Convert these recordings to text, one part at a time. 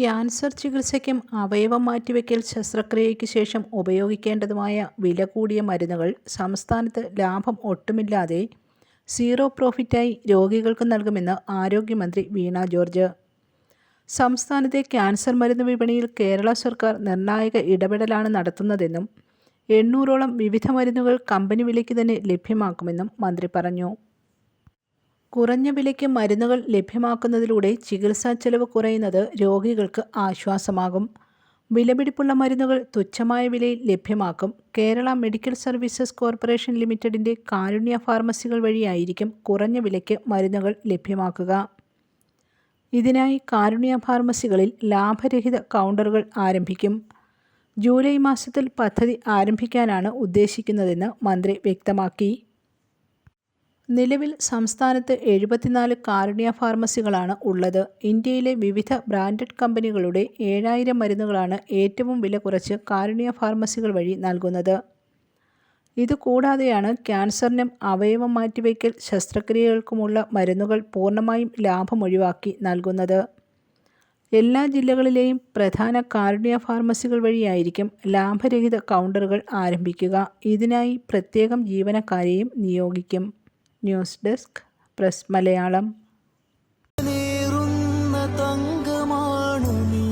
Cancer ചികിത്സയ്ക്കും അവയവം മാറ്റിവെക്കൽ ശസ്ത്രക്രിയയ്ക്ക് ശേഷം ഉപയോഗിക്കേണ്ടതുമായ വില കൂടിയ മരുന്നുകൾ സംസ്ഥാനത്ത് ലാഭം ഒട്ടുമില്ലാതെ സീറോ പ്രോഫിറ്റായി രോഗികൾക്ക് നൽകുമെന്ന് ആരോഗ്യമന്ത്രി വീണ ജോർജ്. സംസ്ഥാനത്തെ ക്യാൻസർ മരുന്ന് വിപണിയിൽ കേരള സർക്കാർ നിർണായക ഇടപെടലാണ് നടത്തുന്നതെന്നും എണ്ണൂറോളം വിവിധ മരുന്നുകൾ കമ്പനി വിലയ്ക്ക് തന്നെ ലഭ്യമാക്കുമെന്നും മന്ത്രി പറഞ്ഞു. കുറഞ്ഞ വിലയ്ക്ക് മരുന്നുകൾ ലഭ്യമാക്കുന്നതിലൂടെ ചികിത്സാ ചെലവ് കുറയുന്നത് രോഗികൾക്ക് ആശ്വാസമാകും. വിലപിടിപ്പുള്ള മരുന്നുകൾ തുച്ഛമായ വിലയിൽ ലഭ്യമാക്കും. കേരള മെഡിക്കൽ സർവീസസ് കോർപ്പറേഷൻ ലിമിറ്റഡിന്റെ കാരുണ്യ ഫാർമസികൾ വഴിയായിരിക്കും കുറഞ്ഞ വിലയ്ക്ക് മരുന്നുകൾ ലഭ്യമാക്കുക. ഇതിനായി കാരുണ്യ ഫാർമസികളിൽ ലാഭരഹിത കൗണ്ടറുകൾ ആരംഭിക്കും. ജൂലൈ മാസത്തിൽ പദ്ധതി ആരംഭിക്കാനാണ് ഉദ്ദേശിക്കുന്നതെന്ന് മന്ത്രി വ്യക്തമാക്കി. നിലവിൽ സംസ്ഥാനത്ത് എഴുപത്തിനാല് കാരുണ്യ ഫാർമസികളാണ് ഉള്ളത്. ഇന്ത്യയിലെ വിവിധ ബ്രാൻഡഡ് കമ്പനികളുടെ ഏഴായിരം മരുന്നുകളാണ് ഏറ്റവും വില കുറച്ച് കാരുണ്യ ഫാർമസികൾ വഴി നൽകുന്നത്. ഇതുകൂടാതെയാണ് ക്യാൻസറിനും അവയവം മാറ്റിവയ്ക്കൽ ശസ്ത്രക്രിയകൾക്കുമുള്ള മരുന്നുകൾ പൂർണമായും ലാഭമൊഴിവാക്കി നൽകുന്നത്. എല്ലാ ജില്ലകളിലെയും പ്രധാന കാരുണ്യ ഫാർമസികൾ വഴിയായിരിക്കും ലാഭരഹിത കൗണ്ടറുകൾ ആരംഭിക്കുക. ഇതിനായി പ്രത്യേകം ജീവനക്കാരെയും നിയോഗിക്കും. ന്യൂസ് ഡെസ്ക് പ്രസ് മലയാളം നേറുന്ന തങ്കമാണു നീ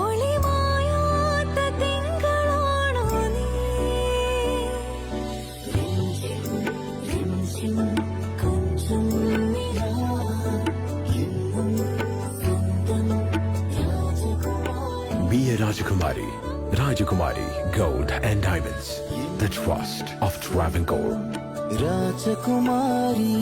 ഒളിമായാത്ത തിങ്കളാണോ നീ രഞ്ജിം കൊഞ്ചും നിലാ എന്നും സ്വന്തം രാജകുമാരി Be a Rajakumari. Rajakumari Gold and Diamonds. The trust of Travancore. Rajkumari